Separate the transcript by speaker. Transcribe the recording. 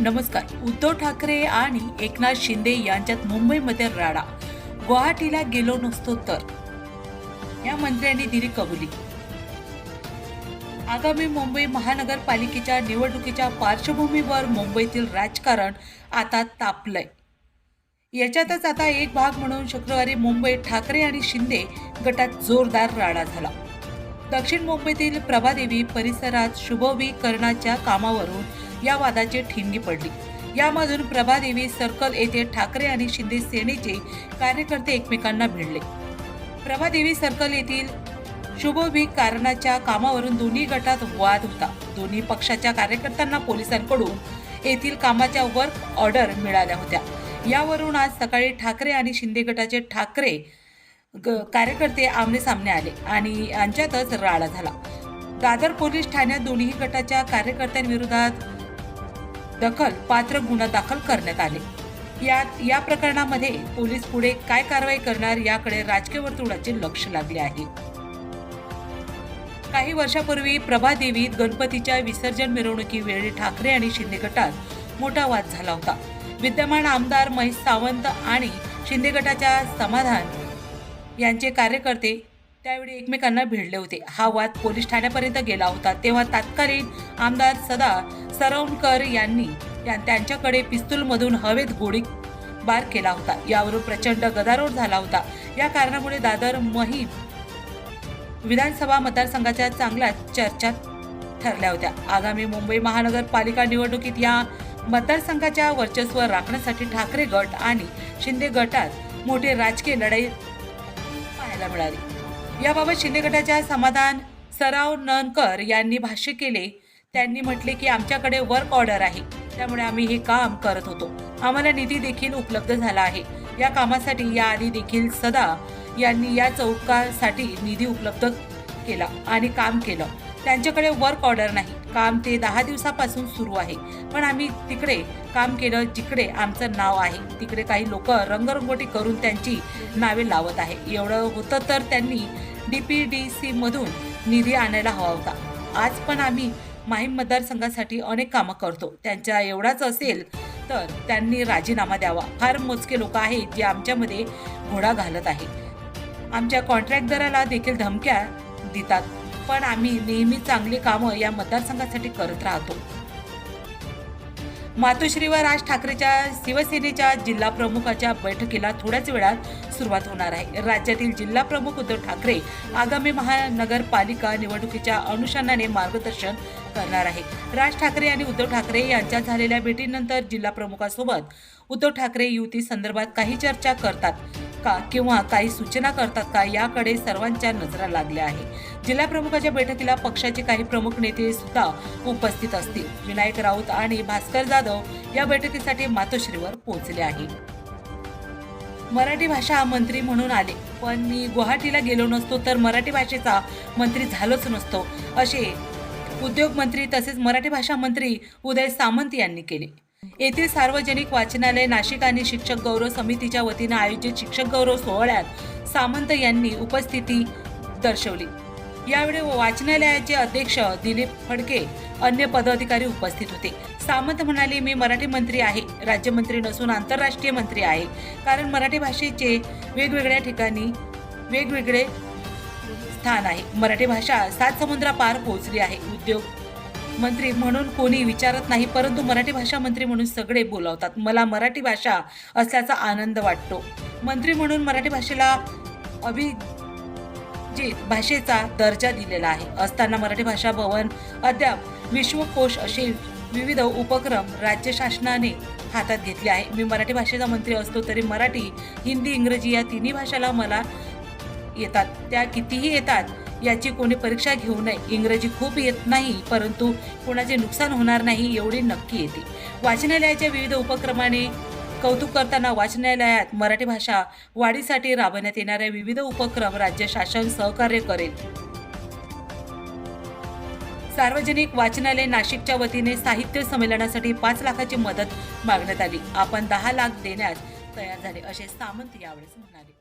Speaker 1: नमस्कार. उद्धव ठाकरे आणि एकनाथ शिंदे यांच्यात मुंबईमध्ये राडा. गुवाहाटीला गेलो नसतो तर. या मंत्र्यांनी दिली कबुली. आगामी मुंबई महानगरपालिकेच्या निवडणुकीच्या पार्श्वभूमीवर मुंबईतील राजकारण आता तापलंय. याच्यातच आता एक भाग म्हणून शुक्रवारी मुंबईत ठाकरे आणि शिंदे गटात जोरदार राडा झाला. दक्षिण मुंबईतील प्रभादेवी परिसरात शुभवीकरणाच्या कामावरून या वादाची ठिणगी पडली. यामधून प्रभादेवी सर्कल येथे ठाकरे आणि शिंदे सेनेचे कार्यकर्ते एकमेकांना भिडले. प्रभादेवी सर्कल येथील शुभवीकरणाच्या कामावरून दोन्ही गटात वाद होता. दोन्ही पक्षाच्या कार्यकर्त्यांना पोलिसांकडून येथील कामाच्या वर्क ऑर्डर मिळाल्या होत्या. यावरून आज सकाळी ठाकरे आणि शिंदे गटाचे ठाकरे कार्यकर्ते आमने सामने आले आणि यांच्यातच राडा झाला. दादर पोलीस ठाण्यात दोन्ही गटाच्या कार्यकर्त्यांविरोधात दखल पात्र गुन्हा दाखल करण्यात आले. यात या प्रकरणामध्ये पोलीस पुढे काय कारवाई करणार याकडे राजकीय वर्तुळाचे लक्ष लागले आहे. काही वर्षापूर्वी प्रभादेवीत गणपतीच्या विसर्जन मिरवणुकीवेळी ठाकरे आणि शिंदे गटात मोठा वाद झाला होता. विद्यमान आमदार महेश सावंत आणि शिंदे गटाच्या समाधान यांचे कार्यकर्ते त्यावेळी एकमेकांना भिडले होते. हा वाद पोलीस ठाण्यापर्यंत गेला होता. तेव्हा तत्कालीन आमदार सदा सरवणकर यांनी त्यांच्याकडे पिस्तूलमधून हवेत गोळी बार केला होता. यावरून प्रचंड गदारोळ झाला होता. या कारणामुळे दादर महिम विधानसभा मतदारसंघाच्या चांगल्या चर्चा ठरल्या होत्या. आगामी मुंबई महानगरपालिका निवडणुकीत या मतदारसंघाच्या वर्चस्व राखण्यासाठी ठाकरे गट आणि शिंदे गटात मोठी राजकीय लढाई पाहायला मिळाली. याबाबत शिंदे गटाच्या समाधान सराव ननकर यांनी भाष्य केले. त्यांनी म्हटले की आमच्याकडे वर्क ऑर्डर आहे. त्यामुळे आम्ही हे काम करत होतो. आम्हाला निधी देखील उपलब्ध झाला आहे. या कामासाठी याआधी देखील सदा यांनी या चौकासाठी निधी उपलब्ध केला आणि काम केलं. त्यांच्याकडे वर्क ऑर्डर नाही. काम ते दहा दिवसापासून सुरू आहे. पण आम्ही तिकडे काम केलं जिकडे आमचं नाव आहे. तिकडे काही लोक रंगरंगोटी करून त्यांची नावे लावत आहे. एवढं होतं तर त्यांनी डी पी डी सी मधून निधी आणायला हवा होता. आज पण आम्ही माहीम मतदारसंघासाठी अनेक कामं करतो. त्यांच्या एवढाच असेल तर त्यांनी राजीनामा द्यावा. फार मोजके लोक आहेत जे आमच्यामध्ये घोडा घालत आहे. आमच्या कॉन्ट्रॅक्टदाराला देखील धमक्या देतात. पण आम्ही नेहमी चांगली कामं या मतदारसंघासाठी करत राहतो. मातोश्रीवर राज ठाकरेच्या शिवसेनेच्या जिल्हा प्रमुखाच्या बैठकीला थोड्याच वेळात सुरुवात होणार आहे. राज्यातील जिल्हा प्रमुख उद्धव ठाकरे आगामी महानगरपालिका निवडणुकीच्या अनुषंगाने मार्गदर्शन करणार आहे. राज ठाकरे आणि उद्धव ठाकरे यांच्या झालेल्या भेटीनंतर जिल्हा प्रमुखासोबत उद्धव ठाकरे युती संदर्भात काही चर्चा करतात का किंवा काही सूचना करतात का याकडे सर्वांच्या नजरा लागल्या आहे जिल्हा प्रमुखाच्या बैठकीला पक्षाचे काही प्रमुख नेते सुद्धा उपस्थित असतील. विनायक राऊत आणि भास्कर जाधव या बैठकीसाठी मातोश्रीवर पोहोचले आहे. मराठी भाषा मंत्री म्हणून आले. पण मी गुवाहाटीला गेलो नसतो तर मराठी भाषेचा मंत्री झालोच नसतो असे उद्योग मंत्री तसेच मराठी भाषा मंत्री उदय सामंत यांनी केले. येथील सार्वजनिक वाचनालय नाशिक आणि शिक्षक गौरव समितीच्या वतीनं आयोजित शिक्षक गौरव सोहळ्यात सामंत यांनी उपस्थिती दर्शवली. यावेळी वाचनालयाचे अध्यक्ष दिलीप फडके अन्य पदाधिकारी उपस्थित होते. सामंत म्हणाले मी मराठी मंत्री आहे. राज्यमंत्री नसून आंतरराष्ट्रीय मंत्री आहे. कारण मराठी भाषेचे वेगवेगळ्या ठिकाणी वेगवेगळे स्थान आहे. मराठी भाषा सात समुद्रापार पोहोचली आहे. उद्योग मंत्री म्हणून कोणी विचारत नाही परंतु मराठी भाषा मंत्री म्हणून सगळे बोलावतात. मला मराठी भाषा असल्याचा आनंद वाटतो. मंत्री म्हणून मराठी भाषेला अभि जी भाषेचा दर्जा दिलेला आहे. असताना मराठी भाषा भवन अद्याप विश्वकोश असे विविध उपक्रम राज्य शासनाने हातात घेतले आहे. मी मराठी भाषेचा मंत्री असतो तरी मराठी हिंदी इंग्रजी या तिन्ही भाषेला मला येतात. त्या कितीही येतात याची कोणी परीक्षा घेऊ नये. इंग्रजी खूप येत नाही परंतु कोणाचे नुकसान होणार नाही एवढी नक्की येते. वाचनालयाच्या विविध उपक्रमाने कौतुक करताना वाचनालयात मराठी भाषा वाढीसाठी राबवण्यात येणाऱ्या विविध उपक्रम राज्य शासन सहकार्य करेल. सार्वजनिक वाचनालय नाशिकच्या वतीने साहित्य संमेलनासाठी पाच लाखाची मदत मागण्यात आली. आपण दहा लाख देण्यास तयार झाले असे सामंत यावेळेस म्हणाले.